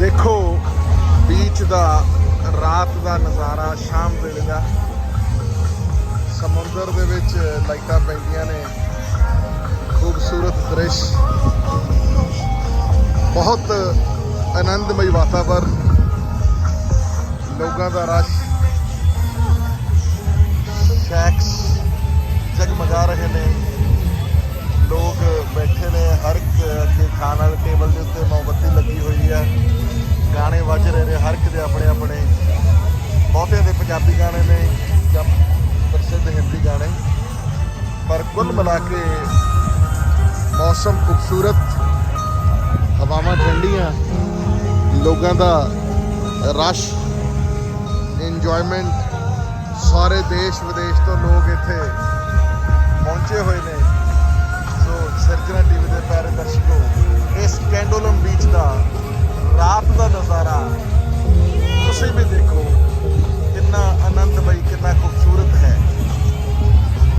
ਦੇਖੋ ਬੀਚ ਦਾ, ਰਾਤ ਦਾ ਨਜ਼ਾਰਾ, ਸ਼ਾਮ ਵੇਲੇ ਦਾ। ਸਮੁੰਦਰ ਦੇ ਵਿੱਚ ਲਾਈਟਾਂ ਪੈਂਦੀਆਂ ਨੇ। ਖੂਬਸੂਰਤ ਦ੍ਰਿਸ਼। ਬਹੁਤ ਆਨੰਦਮਈ ਵਾਤਾਵਰਨ। ਲੋਕਾਂ ਦਾ ਰਸ਼। ਦੇ ਉੱਤੇ ਮੋਮਬੱਤੀ ਲੱਗੀ ਹੋਈ ਹੈ ਗਾਣੇ ਵੱਜ ਰਹੇ ਨੇ ਹਰ ਇੱਕ ਦੇ ਆਪਣੇ ਆਪਣੇ। ਬਹੁਤਿਆਂ ਦੇ ਪੰਜਾਬੀ ਗਾਣੇ ਨੇ ਜਾਂ ਪ੍ਰਸਿੱਧ ਹਿੰਦੀ ਗਾਣੇ। ਪਰ ਕੁੱਲ ਮਿਲਾ ਕੇ ਮੌਸਮ ਖੂਬਸੂਰਤ, ਹਵਾਵਾਂ ਠੰਡੀਆਂ, ਲੋਕਾਂ ਦਾ ਰਸ਼ ਇੰਜੋਇਮੈਂਟ ਸਾਰੇ ਦੇਸ਼ ਵਿਦੇਸ਼ ਤੋਂ ਲੋਕ ਇੱਥੇ rápida, rápida, meus.